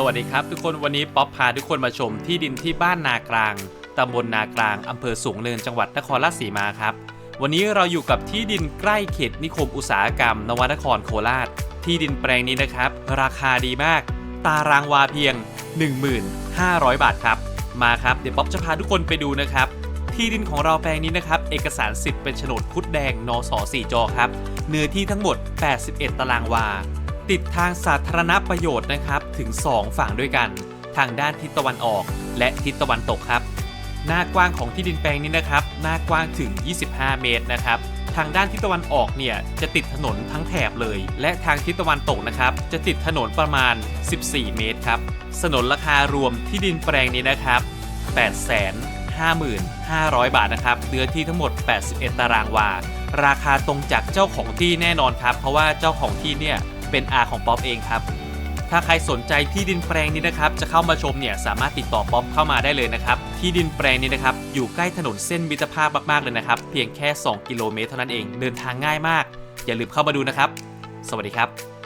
สวัสดีครับ ทุกคนวันนี้ป๊อปพาทุกคนมาชมที่ดินที่บ้านนากลางตำบลนากลางอำเภอสูงเนินจังหวัดนครราชสีมาครับ วันนี้เราอยู่กับที่ดินใกล้เขตนิคมอุตสาหกรรม นวนครโคราช ที่ดินแปลงนี้นะครับ ราคาดีมาก ตารางวาเพียง 1500 บาทครับ มาครับเดี๋ยวป๊อปจะพาทุกคนไปดูนะครับ ที่ดินของเราแปลงนี้นะครับ เอกสารสิทธิ์เป็นโฉนดคุดแดงนส4จอครับ เนื้อที่ทั้งหมด 81 ตารางวา ติดทางสาธารณประโยชน์นะครับถึง 2 ฝั่งด้วยกัน ทางด้านทิศตะวันออก และทิศตะวันตกครับ หน้ากว้างของที่ดินแปลงนี้นะครับ หน้ากว้างถึง 25 เมตรนะครับทางด้านทิศตะวันออกเนี่ยจะติดถนนทั้งแถบเลย และทางทิศตะวันตกนะครับ จะติดถนนประมาณ 14 เมตรครับสนนราคารวมที่ดินแปลงนี้นะครับ 855,500 บาทนะครับเนื้อที่ทั้งหมด 81 ตารางวา ราคาตรงจากเจ้าของที่แน่นอนครับ เพราะว่าเจ้าของที่เนี่ย เป็นอาของป๊อปเองครับ ถ้าใครสนใจที่ดินแปลงนี้นะครับ จะเข้ามาชมเนี่ยสามารถติดต่อป๊อปเข้ามาได้เลยนะครับ ที่ดินแปลงนี้นะครับอยู่ใกล้ถนนเส้นมิตรภาพมากๆเลยนะครับ เพียงแค่ 2 กิโลเมตรเท่านั้นเอง เดินทางง่ายมาก อย่าลืมเข้ามาดูนะครับ สวัสดีครับ